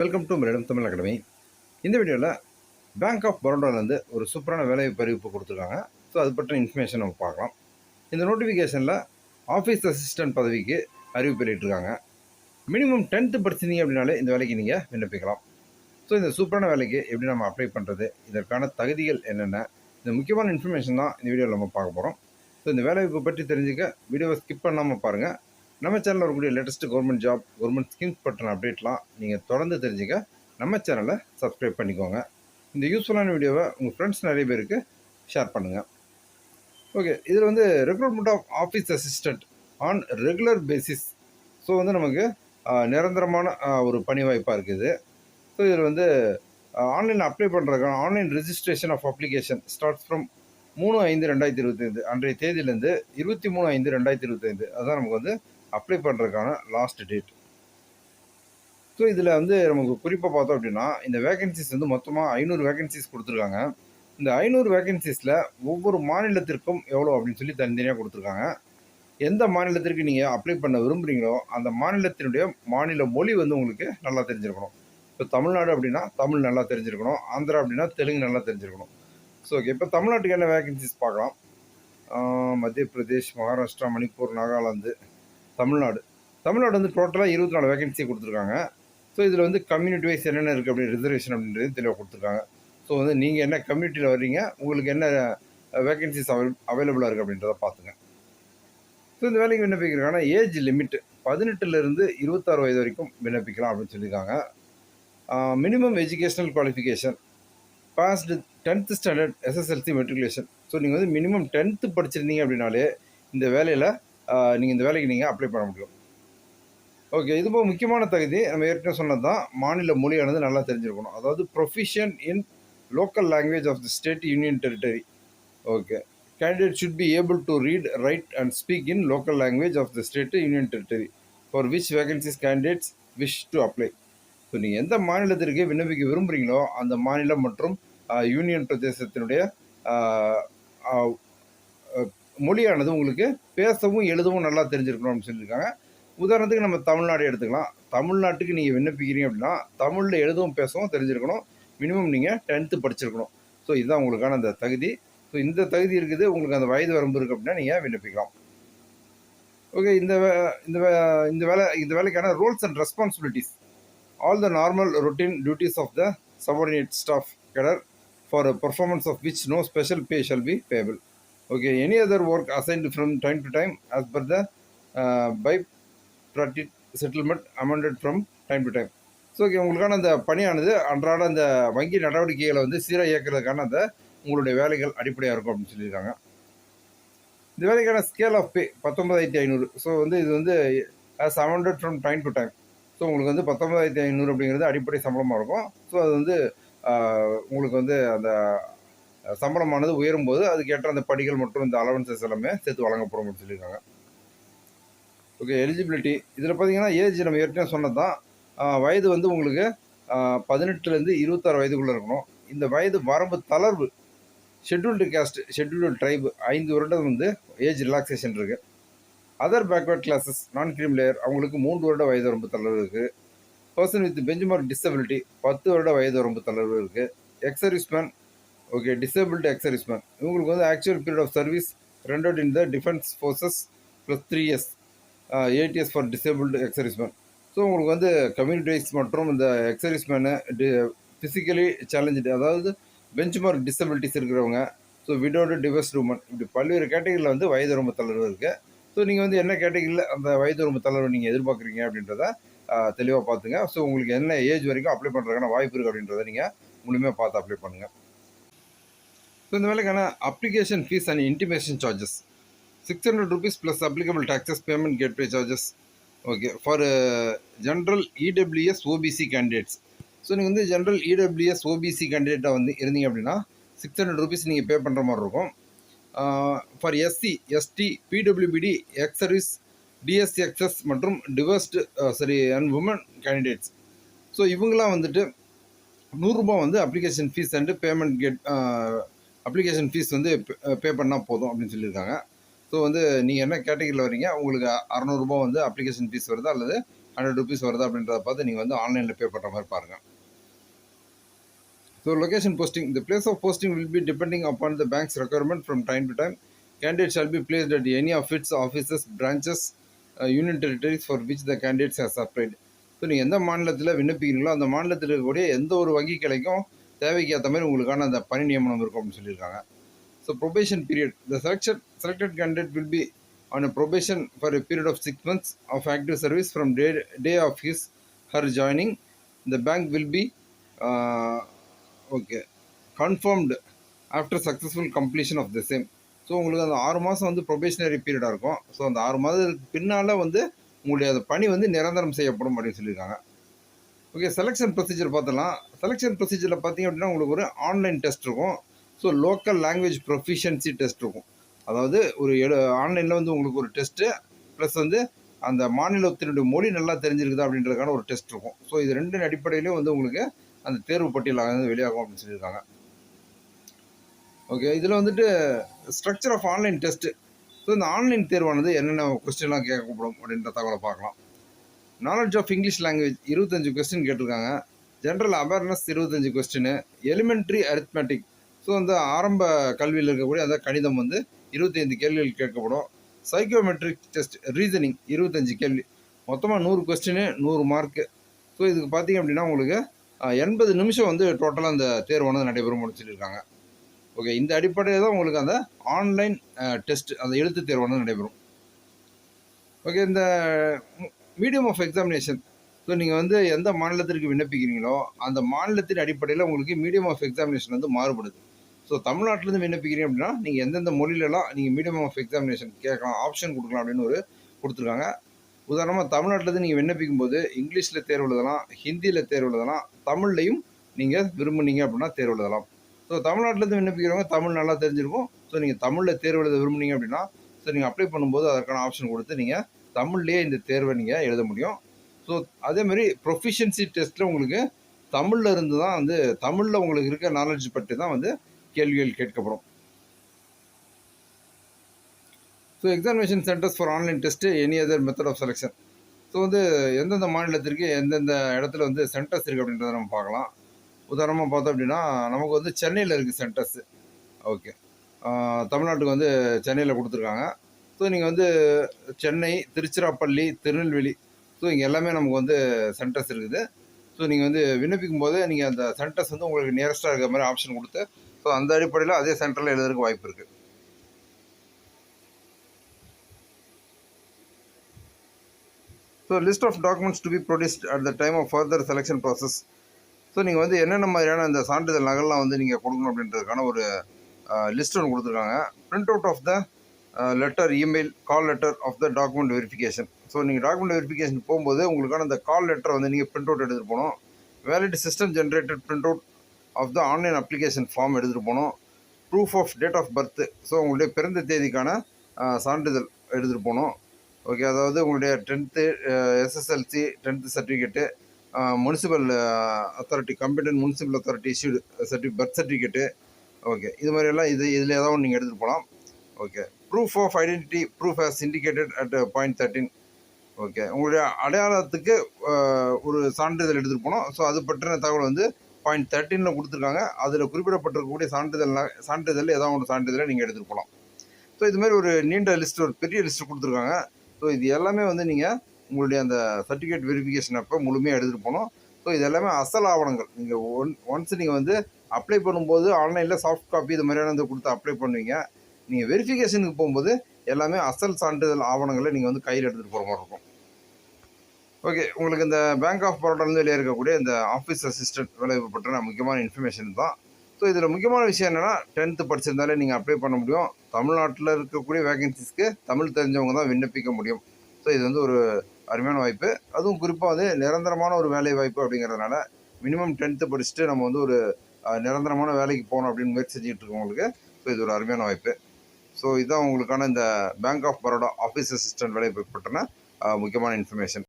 Welcome to madam Tamil academy இந்த வீடியோவில் bank of பரோடாலேருந்து ஒரு சூப்பரான வேலைவாய்ப்பு அறிவிப்பு கொடுத்துருக்காங்க. ஸோ அது பற்றின இன்ஃபர்மேஷன் நம்ம பார்க்கலாம். இந்த நோட்டிஃபிகேஷனில் ஆஃபீஸ் அசிஸ்டன்ட் பதவிக்கு அறிவிப்பு இருக்காங்க மினிமம் டென்த்து படிச்சிருந்தீங்க அப்படின்னாலே இந்த வேலைக்கு நீங்கள் விண்ணப்பிக்கலாம். ஸோ இந்த சூப்பரான வேலைக்கு எப்படி நம்ம அப்ளை பண்ணுறது இதற்கான தகுதிகள் என்னென்ன இந்த முக்கியமான இன்ஃபர்மேஷன் தான் இந்த வீடியோவில் நம்ம பார்க்க போகிறோம் ஸோ இந்த வேலைவாய்ப்பு பற்றி தெரிஞ்சுக்க வீடியோவை ஸ்கிப் பண்ணாமல் பாருங்கள் நம்ம சேனலில் வரக்கூடிய latest government job government schemes பற்றின அப்டேட்லாம் நீங்கள் தொடர்ந்து தெரிஞ்சுக்க நம்ம சேனலை சப்ஸ்கிரைப் பண்ணிக்கோங்க. இந்த யூஸ்ஃபுல்லான வீடியோவை உங்கள் ஃப்ரெண்ட்ஸ் நிறைய பேருக்கு ஷேர் பண்ணுங்கள் ஓகே இதில் வந்து recruitment of office assistant on regular basis so வந்து நமக்கு நிரந்தரமான ஒரு பணி வாய்ப்பாக இருக்குது. ஸோ இதில் வந்து ஆன்லைன் அப்ளை பண்ணுறதுக்கான online registration of application starts from மூணு ஐந்து ரெண்டாயிரத்தி இருபத்தைந்து அன்றைய தேதியிலேருந்து இருபத்தி மூணு ஐந்து ரெண்டாயிரத்தி இருபத்தைந்து. அதுதான் நமக்கு வந்து அப்ளை பண்ணுறதுக்கான லாஸ்ட் டேட் ஸோ இதில் வந்து நமக்கு குறிப்பாக பார்த்தோம் அப்படின்னா இந்த வேகன்சிஸ் வந்து மொத்தமாக ஐநூறு வேகன்சிஸ் கொடுத்துருக்காங்க. இந்த ஐநூறு வேகன்சிஸில் ஒவ்வொரு மாநிலத்திற்கும் எவ்வளோ அப்படின்னு சொல்லி தனித்தனியாக கொடுத்துருக்காங்க. எந்த மாநிலத்திற்கு நீங்கள் அப்ளை பண்ண விரும்புகிறீங்களோ அந்த மாநிலத்தினுடைய மாநில மொழி வந்து உங்களுக்கு நல்லா தெரிஞ்சிருக்கணும். இப்போ தமிழ்நாடு அப்படின்னா தமிழ் நல்லா தெரிஞ்சிருக்கணும். ஆந்திரா அப்படின்னா தெலுங்கு நல்லா தெரிஞ்சிருக்கணும். ஸோ ஓகே இப்போ தமிழ்நாட்டுக்கு என்ன வேகன்சிஸ் பார்க்கலாம்? மத்திய பிரதேஷ் மகாராஷ்டிரா மணிப்பூர் நாகாலாந்து. தமிழ்நாடு. தமிழ்நாடு வந்து டோட்டலாக இருபத்தி நாலு வேகன்சி கொடுத்துருக்காங்க. ஸோ இதில் வந்து கம்யூனிட்டி வைஸ் என்னென்ன இருக்குது அப்படி ரிசர்வேஷன் அப்படின்றது தெளிவாக கொடுத்துருக்காங்க. ஸோ வந்து நீங்கள் என்ன கம்யூனிட்டியில் வர்றீங்க உங்களுக்கு என்ன வேகன்சிஸ் அவை அவைலபிளாக இருக்குது அப்படின்றத பார்த்துங்க ஸோ இந்த வேலைக்கு விண்ணப்பிக்கிறாங்கன்னா ஏஜ் லிமிட் பதினெட்டுலேருந்து இருபத்தாறு வயது வரைக்கும் விண்ணப்பிக்கலாம் அப்படின்னு சொல்லியிருக்காங்க. Minimum educational qualification passed tenth standard SSLC matriculation so நீங்கள் வந்து மினிமம் டென்த்து படிச்சிருந்தீங்க அப்படின்னாலே இந்த வேலையில் நீங்கள் இந்த வேலைக்கு நீங்கள் அப்ளை பண்ண முடியும். ஓகே இது போக முக்கியமான தகுதி நம்ம ஏற்கனவே சொன்னது தான் மாநில மொழியானது நல்லா தெரிஞ்சிருக்கணும். அதாவது proficient in local language of the state union territory okay candidate should be able to read write and speak in local language of the state union territory for which vacancies candidates wish to apply so நீங்கள் எந்த மாநிலத்திற்கு விண்ணப்பிக்க விரும்புகிறீங்களோ அந்த மாநிலம் மற்றும் union பிரதேசத்தினுடைய மொழியானது உங்களுக்கு பேசவும் எழுதவும் நல்லா தெரிஞ்சிருக்கணும் அப்படின்னு சொல்லியிருக்காங்க. உதாரணத்துக்கு நம்ம தமிழ்நாடு எடுத்துக்கலாம். தமிழ்நாட்டுக்கு நீங்கள் விண்ணப்பிக்கிறீங்க அப்படின்னா தமிழில் எழுதவும் பேசவும் தெரிஞ்சிருக்கணும். மினிமம் நீங்கள் டென்த்து படிச்சிருக்கணும். ஸோ இதுதான் உங்களுக்கான அந்த தகுதி. ஸோ இந்த தகுதி இருக்குது. உங்களுக்கு அந்த வயது வரம்பு இருக்குது அப்படின்னா நீங்கள் விண்ணப்பிக்கலாம். ஓகே இந்த வே- இந்த வே- இந்த வேலை இந்த வேலைக்கான rules and responsibilities all the normal routine duties of the subordinate staff cadre for performance of which no special pay shall be payable. Okay, any other work assigned from time to time as per the uh, bipartite settlement amended from time to time. So okay உங்களுக்கான அந்த பணியானது அன்றாட அந்த வங்கி நடவடிக்கைகளை வந்து சீராக இயக்கிறதுக்கான அந்த உங்களுடைய வேலைகள் அடிப்படையாக இருக்கும் அப்படின்னு சொல்லியிருக்காங்க. இந்த வேலைக்கான ஸ்கேல் ஆஃப் பே பத்தொன்பதாயிரத்தி ஐநூறு. ஸோ வந்து இது வந்து as amended from time to time so உங்களுக்கு வந்து பத்தொன்பதாயிரத்தி ஐநூறு அப்படிங்கிறது அடிப்படை சம்பளமாக இருக்கும். ஸோ அது வந்து uh, உங்களுக்கு வந்து அந்த சம்பளமானது உயரும் போது அதுக்கேற்ற அந்த படிகள் மற்றும் இந்த அலவன்சஸ் எல்லாமே சேர்த்து வழங்கப்படும் அப்படின்னு சொல்லியிருக்காங்க. ஓகே எலிஜிபிலிட்டி இதில் பார்த்தீங்கன்னா ஏஜ் நம்ம ஏற்கனவே சொன்னது தான் வயது வந்து உங்களுக்கு பதினெட்டுலேருந்து இருபத்தாறு வயதுக்குள்ளே இருக்கணும். இந்த வயது வரம்பு தளர்வு ஷெட்யூல்டு கேஸ்ட் ஷெட்யூல்டு ட்ரைப் ஐந்து வருடம் வந்து ஏஜ் ரிலாக்ஸேஷன் இருக்குது other backward classes non cream layer அவங்களுக்கு மூன்று வருட வயது வரம்பு தளர்வு இருக்குது பர்சன் வித் பெஞ்ச்மார்க் டிசபிலிட்டி பத்து வருட வயது வரம்பு தளர்வு இருக்குது ex serviceman okay disabled disability ex serviceman இவங்களுக்கு வந்து actual period of service rendered in the defence forces plus three years eight years for disabled ex serviceman so உங்களுக்கு வந்து கம்யூனிட்டிஸ் மற்றும் இந்த எக்ஸர்விஸ்மேனு டி ஃபிசிக்கலி சேலஞ்சு அதாவது பெஞ்ச் மார்க் டிசபிலிட்டிஸ் இருக்கிறவங்க so widowed divorced woman இப்படி பல்வேறு கேட்டகரியில் வந்து வயது வரம்பு தளர்வு இருக்குது ஸோ நீங்கள் வந்து என்ன கேட்டகரியில் அந்த வயது வரம்பு தளர்வு நீங்கள் எதிர்பார்க்குறீங்க அப்படின்றத தெளிவாக பார்த்துங்க. ஸோ உங்களுக்கு என்ன ஏஜ் வரைக்கும் அப்ளை பண்ணுறதுக்கான வாய்ப்பு இருக்குது அப்படின்றத நீங்கள் முழுமையாக பார்த்து அப்ளை பண்ணுங்கள் ஸோ இந்த வேலைக்கான application fees and intimation charges six hundred rupees plus applicable taxes payment gateway charges okay for general EWS OBC candidates so நீங்கள் வந்து ஜென்ரல் இடபிள்யூஎஸ் ஓபிசி கேண்டிடேட்டாக வந்து இருந்தீங்க அப்படின்னா சிக்ஸ் ஹண்ட்ரட் ருபீஸ் நீங்கள் பே பண்ணுற மாதிரி இருக்கும். For SC ST PWBD ex service DSXS மற்றும் டிவர்ஸ்டு சரி அண்ட் உமன் கேண்டிடேட்ஸ் ஸோ இவங்களாம் வந்துட்டு நூறுரூபா வந்து application fees and payment get application fees வந்து பே uh, பண்ணால் போதும் அப்படின்னு சொல்லியிருக்காங்க. ஸோ வந்து நீங்கள் என்ன கேட்டகரியில் வரீங்க உங்களுக்கு அறநூறுபா வந்து அப்ளிகேஷன் ஃபீஸ் வருதா அல்லது ஹண்ட்ரட் ருபீஸ் வருதா அப்படின்றத பார்த்து நீங்கள் வந்து ஆன்லைனில் பே பண்ணுற மாதிரி பாருங்கள் so location posting the place of posting will be depending upon the banks requirement from time to time candidate shall be placed at any of its offices branches uh, union territories for which the candidates has applied. So நீங்கள் எந்த மாநிலத்தில் விண்ணப்பிக்கிறீங்களோ அந்த மாநிலத்தில் இருக்கக்கூடிய எந்த ஒரு வங்கி கிளைக்கும் தேவைக்கு ஏற்ற மாதிரி உங்களுக்கான அந்த பணி நியமனம் இருக்கும் அப்படின்னு சொல்லியிருக்காங்க so probation period the selection selected candidate will be on a probation for a period of six months of active service from day day of his her joining the bank will be okay confirmed after successful completion of the same so உங்களுக்கு அந்த ஆறு மாதம் வந்து probationary பீரியடாக இருக்கும் so அந்த ஆறு மாதத்துக்கு பின்னால் வந்து உங்களுடைய அந்த பணி வந்து நிரந்தரம் செய்யப்படும் அப்படின்னு சொல்லியிருக்காங்க ஓகே செலெக்ஷன் ப்ரொசீஜர் பார்த்தலாம் செலெக்ஷன் ப்ரொசீஜரில் பார்த்தீங்க அப்படின்னா உங்களுக்கு ஒரு ஆன்லைன் டெஸ்ட் இருக்கும். So local language proficiency test இருக்கும். அதாவது ஒரு எடு ஆன்லைனில் வந்து உங்களுக்கு ஒரு டெஸ்ட்டு ப்ளஸ் வந்து அந்த மாநிலத்தினுடைய மொழி நல்லா தெரிஞ்சிருக்குதா அப்படின்றதுக்கான ஒரு டெஸ்ட் இருக்கும். ஸோ இது ரெண்டு அடிப்படையிலையும் வந்து உங்களுக்கு அந்த தேர்வு பட்டியலாக வந்து வெளியாகும் அப்படின்னு சொல்லியிருக்காங்க. ஓகே இதில் வந்துட்டு structure of online test so இந்த ஆன்லைன் தேர்வானது என்னென்ன கொஸ்டின்லாம் கேட்கப்படும் அப்படின்ற தகவலை பார்க்கலாம். நாலேஜ் ஆஃப் இங்கிலீஷ் லாங்குவேஜ் இருபத்தஞ்சு கொஸ்டின் கேட்டிருக்காங்க. ஜென்ரல் அவேர்னஸ் இருபத்தஞ்சு கொஸ்டின் எலிமெண்ட்ரி அரித்மெட்டிக் ஸோ அந்த ஆரம்ப கல்வியில் இருக்கக்கூடிய அந்த கணிதம் வந்து இருபத்தைந்து கேள்விகள் கேட்கப்படும். சைக்கோமெட்ரிக் டெஸ்ட் ரீசனிங் இருபத்தஞ்சு கேள்வி. மொத்தமாக நூறு கொஸ்டின் நூறு மார்க்கு ஸோ இதுக்கு பார்த்தீங்க அப்படின்னா உங்களுக்கு எண்பது நிமிஷம் வந்து டோட்டலாக அந்த தேர்வானது நடைபெறும் சொல்லியிருக்காங்க. ஓகே இந்த அடிப்படையில் தான் உங்களுக்கு அந்த ஆன்லைன் டெஸ்ட் அந்த எழுத்து தேர்வானது நடைபெறும். ஓகே இந்த மீடியம் ஆஃப் எக்ஸாமினேஷன் ஸோ நீங்கள் வந்து எந்த மாநிலத்திற்கு விண்ணப்பிக்கிறீங்களோ அந்த மாநிலத்தின் அடிப்படையில் உங்களுக்கு மீடியம் ஆஃப் எக்ஸாமினேஷன் வந்து மாறுபடுது. ஸோ தமிழ்நாட்டிலேருந்து விண்ணப்பிக்கிறீங்க அப்படின்னா நீங்கள் எந்தெந்த மொழியிலலாம் நீங்கள் மீடியம் ஆஃப் எக்ஸாமினேஷன் கேட்கலாம் ஆப்ஷன் கொடுக்கலாம் அப்படின்னு ஒரு கொடுத்துருக்காங்க. உதாரணமாக தமிழ்நாட்டிலேருந்து நீங்கள் விண்ணப்பிக்கும் போது இங்கிலீஷில் தேர்வு எழுதலாம் ஹிந்தியில் தேர்வு எழுதலாம் தமிழ்லையும் நீங்கள் விரும்புனீங்க அப்படின்னா தேர்வு எழுதலாம் ஸோ தமிழ்நாட்டிலேருந்து விண்ணப்பிக்கிறவங்க தமிழ் நல்லா தெரிஞ்சிருக்கும். ஸோ நீங்கள் தமிழில் தேர்வு எழுத விரும்புனீங்க அப்படின்னா ஸோ நீங்கள் அப்ளை பண்ணும்போது அதற்கான ஆப்ஷன் கொடுத்து நீங்கள் தமிழ்லேயே இந்த தேர்வை நீங்கள் எழுத முடியும். ஸோ அதேமாதிரி ப்ரொஃபிஷியன்சி டெஸ்ட்டில் உங்களுக்கு தமிழில் இருந்து தான் வந்து தமிழில் உங்களுக்கு இருக்க நாலேஜ் பற்றி தான் வந்து கேள்விகள் கேட்கப்படும். So examination centres for online test any other method of selection so வந்து எந்தெந்த மாநிலத்திற்கு எந்தெந்த இடத்துல வந்து சென்டர்ஸ் இருக்குது அப்படின்றத நம்ம பார்க்கலாம். உதாரணமாக பார்த்தோம் அப்படின்னா நமக்கு வந்து சென்னையில் இருக்குது சென்டர்ஸு ஓகே தமிழ்நாட்டுக்கு வந்து சென்னையில் கொடுத்துருக்காங்க. ஸோ நீங்கள் வந்து சென்னை திருச்சிராப்பள்ளி திருநெல்வேலி. ஸோ இங்கே எல்லாமே நமக்கு வந்து சென்டர்ஸ் இருக்குது. ஸோ நீங்கள் வந்து விண்ணப்பிக்கும் போது நீங்கள் அந்த சென்டர்ஸ் வந்து உங்களுக்கு நியரஸ்ட்டாக இருக்கிற மாதிரி ஆப்ஷன் கொடுத்து ஸோ அந்த அடிப்படையில் அதே சென்டரில் எழுதுறதுக்கு வாய்ப்பு இருக்குது so list of documents to be produced at the time of further selection process so நீங்கள் வந்து என்னென்ன மாதிரியான இந்த சான்றிதழ் நகல்லாம் வந்து நீங்கள் கொடுக்கணும் அப்படின்றதுக்கான ஒரு லிஸ்ட் ஒன்று கொடுத்துருக்காங்க. Print out of the letter email call letter of the document verification so நீங்கள் டாக்குமெண்ட் வெரிஃபிகேஷன் போகும்போது உங்களுக்கான அந்த கால் லெட்டரை வந்து நீங்கள் பிரிண்ட் அவுட் எடுத்துகிட்டு போகணும். Valid system generated print out of the online application form எடுத்துகிட்டு போகணும். Proof of date of birth so உங்களுடைய பிறந்த தேதிக்கான சான்றிதழ் எடுத்துகிட்டு போகணும். ஓகே அதாவது உங்களுடைய tenth SSLC tenth certificate municipal authority competent municipal authority issued cert birth certificate okay இது மாதிரியெல்லாம் இது இதில் ஏதாவது நீங்கள் எடுத்துகிட்டு போகலாம். Okay proof of identity proof as indicated at point thirteen okay உங்களுடைய அடையாளத்துக்கு uh, ஒரு சான்றிதழ் எடுத்துகிட்டு போனோம். ஸோ அது பற்றின தகவல் வந்து பாயிண்ட் தேர்ட்டீனில் கொடுத்துருக்காங்க. அதில் குறிப்பிடப்பட்டிருக்கக்கூடிய சான்றிதழ் சான்றிதழ் ஏதாவது ஒரு சான்றிதழை நீங்கள் எடுத்துகிட்டு போகலாம் ஸோ இது மாதிரி ஒரு நீண்ட லிஸ்ட் ஒரு பெரிய லிஸ்ட் கொடுத்துருக்காங்க. ஸோ இது எல்லாமே வந்து நீங்கள் உங்களுடைய அந்த சர்டிஃபிகேட் வெரிஃபிகேஷன் அப்போ முழுமையாக எடுத்துகிட்டு போகணும் ஸோ இது எல்லாமே அசல் ஆவணங்கள். நீங்கள் ஒன் ஒன்ஸ் நீங்கள் வந்து அப்ளை பண்ணும்போது ஆன்லைனில் சாஃப்ட் காப்பி இது மாதிரியான வந்து கொடுத்து அப்ளை பண்ணுவீங்க. நீங்கள் வெரிஃபிகேஷனுக்கு போகும்போது எல்லாமே அசல் சான்றிதழ் ஆவணங்களை நீங்கள் வந்து கையில் எடுத்துகிட்டு போகிற மாதிரி இருக்கும். ஓகே உங்களுக்கு இந்த பேங்க் ஆஃப் பரோடாலேருந்து வெளியே இருக்கக்கூடிய இந்த ஆஃபீஸ் அசிஸ்டன்ட் வேலைவாய்ப்பு பற்றின முக்கியமான இன்ஃபர்மேஷன் தான். ஸோ இதில் முக்கியமான விஷயம் என்னென்னா டென்த்து படிச்சிருந்தாலே நீங்கள் அப்ளை பண்ண முடியும். தமிழ்நாட்டில் இருக்கக்கூடிய வேகன்சிஸ்க்கு தமிழ் தெரிஞ்சவங்க தான் விண்ணப்பிக்க முடியும். ஸோ இது வந்து ஒரு அருமையான வாய்ப்பு. அதுவும் குறிப்பாக வந்து நிரந்தரமான ஒரு வேலை வாய்ப்பு அப்படிங்கிறதுனால மினிமம் டென்த்து படிச்சுட்டு நம்ம வந்து ஒரு நிரந்தரமான வேலைக்கு போகணும் அப்படின்னு முயற்சி செஞ்சுட்டு இருக்கவங்களுக்கு ஸோ இது ஒரு அருமையான வாய்ப்பு. ஸோ இதுதான் உங்களுக்கான இந்த bank of Baroda office assistant வேலை பற்றின முக்கியமான இன்ஃபர்மேஷன்